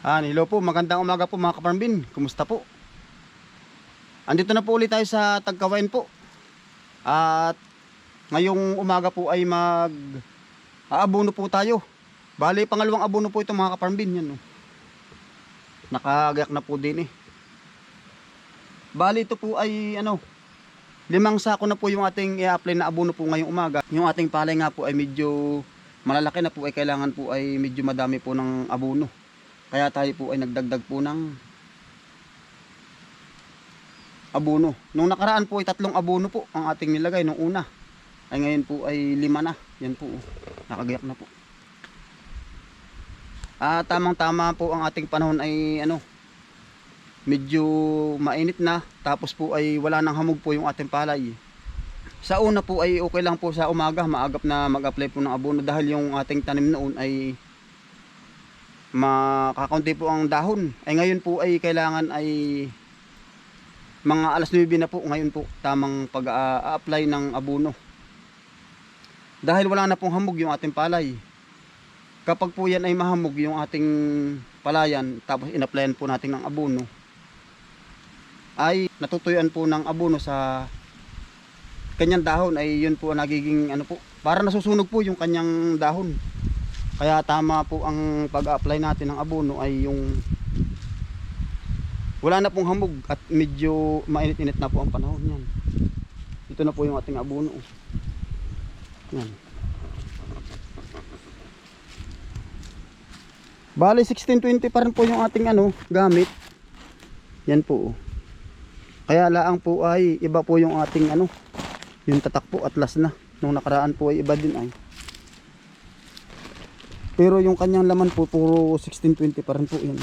Ah, hello po, magandang umaga po mga kaparmbin. Kumusta po? Andito na po ulit tayo sa Tagkawain po. At ngayong umaga po ay mag aabono po tayo. Bali, pangalawang abono po ito mga kaparmbin. Yan, no? Nakagayak na po din eh. Bali, ito po ay ano, limang sako na po yung ating i-apply na abono po ngayong umaga. Yung ating palay nga po ay medyo malalaki na po ay kailangan po ay medyo madami po ng abono. Kaya tayo po ay nagdagdag po ng abono. Nung nakaraan po ay tatlong abono po ang ating nilagay nung una. Ay ngayon po ay lima na. Yan po. Nakagayak na po. Ah, tamang tama po ang ating panahon ay ano medyo mainit na tapos po ay wala nang hamog po yung ating palay. Sa una po ay okay lang po sa umaga, maagap na mag-apply po ng abono dahil yung ating tanim noon ay makakaunti po ang dahon. Ay ngayon po ay kailangan ay mga alas 9 na po ngayon po tamang pag-a-apply ng abono. Dahil wala na pong hamog yung ating palay. Kapag po yan ay mahamog yung ating palayan tapos in-applyan po natin ng abono ay natutuyuan po ng abono sa kanyang dahon ay yun po nagiging ano po para nasusunog po yung kanyang dahon. Kaya tama po ang pag-apply natin ng abono ay yung wala na pong hamog at medyo mainit-init na po ang panahon yan. Ito na po yung ating abono. Yan. Bali 1620 pa rin po yung ating ano gamit. Yan po. Kaya laang po ay iba po yung ating ano, yung tatak po atlas na. Nung nakaraan po ay iba din ay. Pero yung kanyang laman po puro 1620 pa po yan.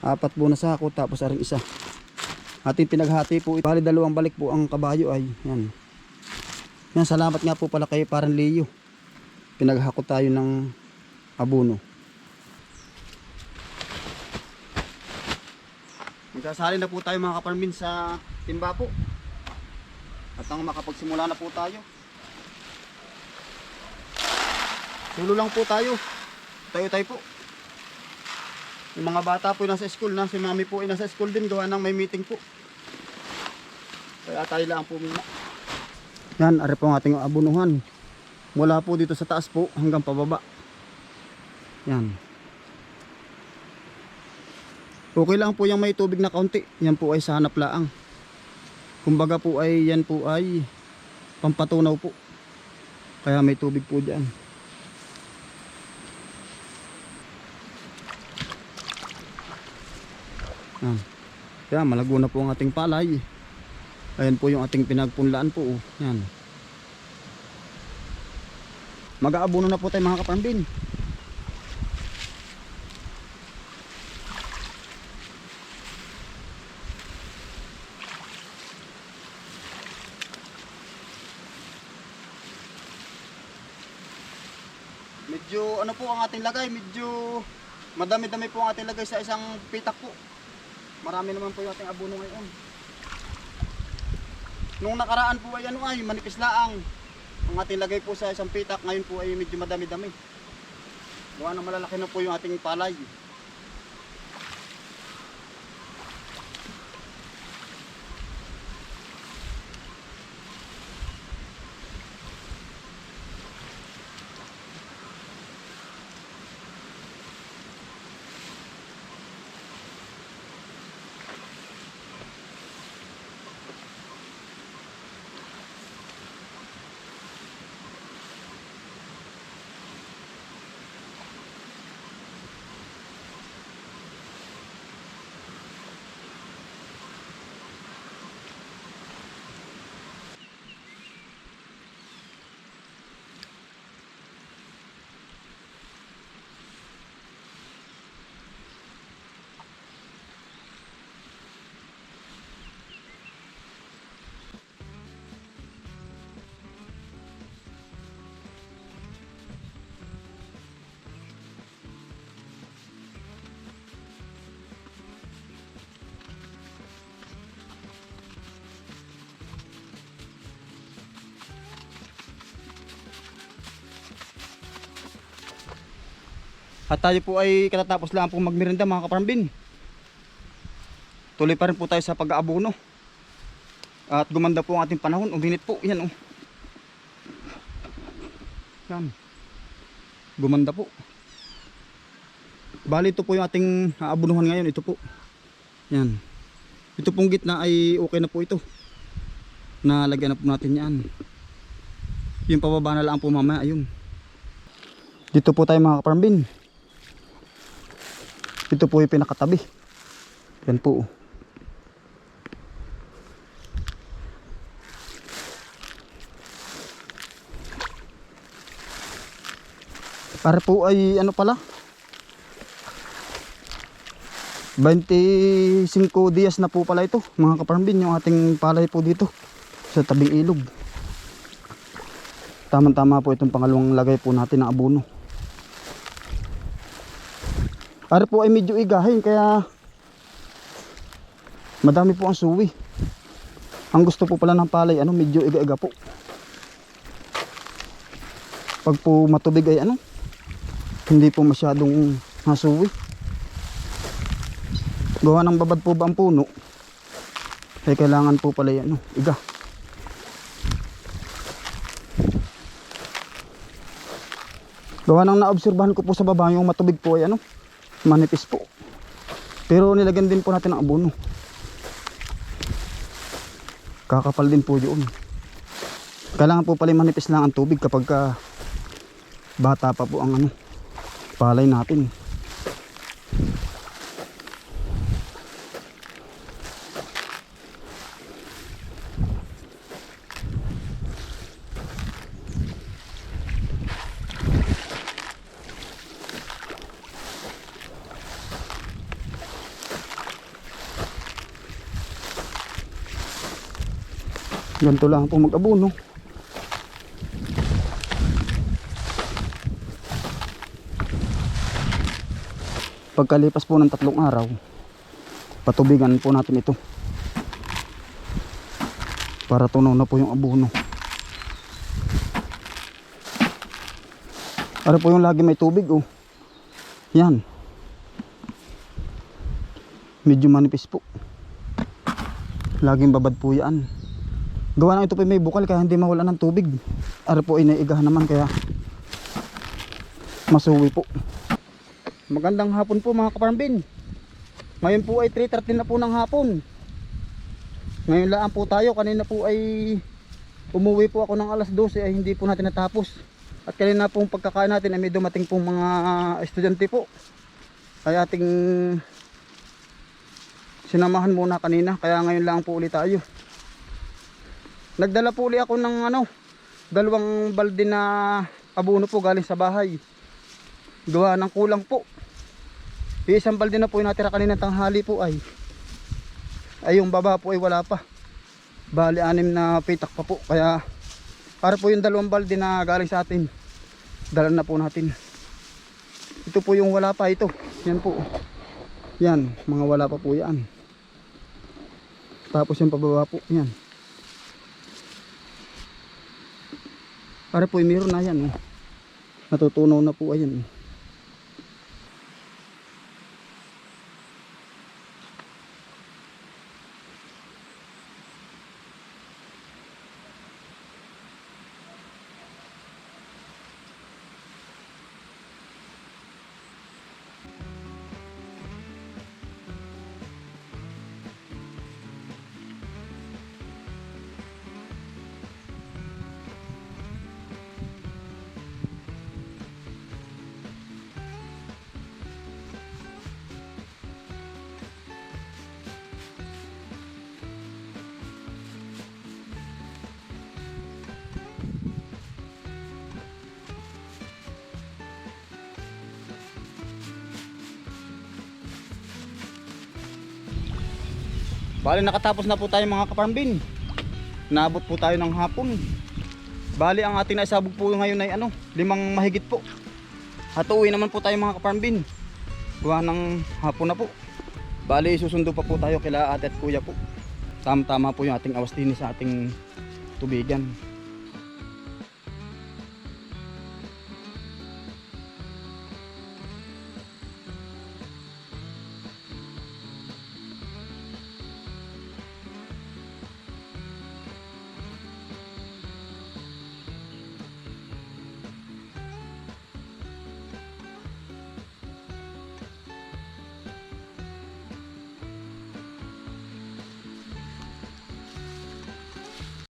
Apat po na sako tapos aring isa. Ating pinaghati po, bali dalawang balik po ang kabayo ay yan. Yan salamat nga po pala kay parang Leo. Pinaghakot tayo ng abono. Magsasali na po tayo mga kaparmin sa timba po. At ang makapagsimula na po tayo. Tulo lang po tayo. Tayo tayo po. Yung mga bata po nasa school na. Si mami po ay nasa school din. Gawa ng may meeting po. Kaya tayo lang po muna. Yan, ari po ang ating abunuhan. Mula po dito sa taas po hanggang pababa. Yan. Okay lang po yung may tubig na kaunti. Yan po ay sa hanap laang. Kumbaga po ay yan po ay pampatunaw po. Kaya may tubig po dyan. Yan. Kaya malago na po ang ating palay. Ayan po yung ating pinagpunlaan po. oh. Yan. Mag-aabuno na po tayo mga kapambin. Medyo ano ang ating lagay, medyo madami-dami po ang ating lagay sa isang pitak po. Marami naman po yung ating abono ngayon. Nung nakaraan po ay ano ay manipis laang. Ang ating lagay po sa isang pitak ngayon po ay medyo madami-dami. Gawa na malalaki na po yung ating palay. At tayo po ay katatapos lang pong magmerinda mga kaparambin. Tuloy pa rin po tayo sa pag-aabono. At gumanda po ang ating panahon. Uminit po. Yan oh. Yan. Gumanda po. Bali ito po yung ating aabunuhan ngayon. Ito po. Yan. Ito pong gitna ay okay na po ito. Nalagyan na po natin yan. Yung pababa na lang po mamaya. Ayun. Dito po tayo mga kaparambin. Ito po yung pinakatabi. Yan po. oh. Para po ay ano pala? 25 dias na po pala ito mga kaparambin yung ating palay po dito sa tabing ilog. Tamang tama po itong pangalawang lagay po natin ng abono. Para po ay medyo igahin kaya madami po ang suwi. Ang gusto po pala ng palay ano medyo iga-iga po. Pag po matubig ay ano hindi po masyadong nasuwi. Gawa ng babad po ba ang puno? Ay kailangan po pala yan, ano, iga. Gawa ng naobserbahan ko po sa baba yung matubig po ay ano, manipis po. Pero nilagyan din po natin ng abono. Kakapal din po yun. Kailangan po pala manipis lang ang tubig kapag ka bata pa po ang ano, palay natin. Ganito lang po mag-abono. Pagkalipas po ng tatlong araw, patubigan po natin ito. Para tunaw na po yung abono. Ano po yung lagi may tubig oh. Yan. Medyo manipis po. Laging babad po yan. Gawa na ito po may bukal kaya hindi mawala ng tubig. Ara po inaigahan naman kaya masuwi po. Magandang hapon po mga kaparambin. Ngayon po ay 3.30 na po ng hapon. Ngayon lang po tayo. Kanina po ay umuwi po ako ng alas 12 ay hindi po natin natapos. At kanina pong pagkakain natin ay may dumating pong mga estudyante po. Ay ating sinamahan muna kanina. Kaya ngayon lang po ulit tayo. Nagdala po ulit ako ng ano, dalawang balde na abono po galing sa bahay. Gawa ng kulang po. Yung isang balde na po yung natira kanina tanghali po ay ay yung baba po ay wala pa. Bali anim na pitak pa po. Kaya para po yung dalawang balde na galing sa atin. Dala na po natin. Ito po yung wala pa ito. Yan po. Yan, mga wala pa po yan. Tapos yung pababa po, yan. Para po meron na yan. Natutunaw na po ayan. Bali nakatapos na po tayo mga kaparambin. Naabot po tayo ng hapon. Bali ang ating naisabog po ngayon ay ano, limang mahigit po. At naman po tayo mga kaparambin. Gawa ng hapon na po. Bali susundo pa po tayo kila ate at kuya po. Tama-tama po yung ating awas din sa ating tubigan.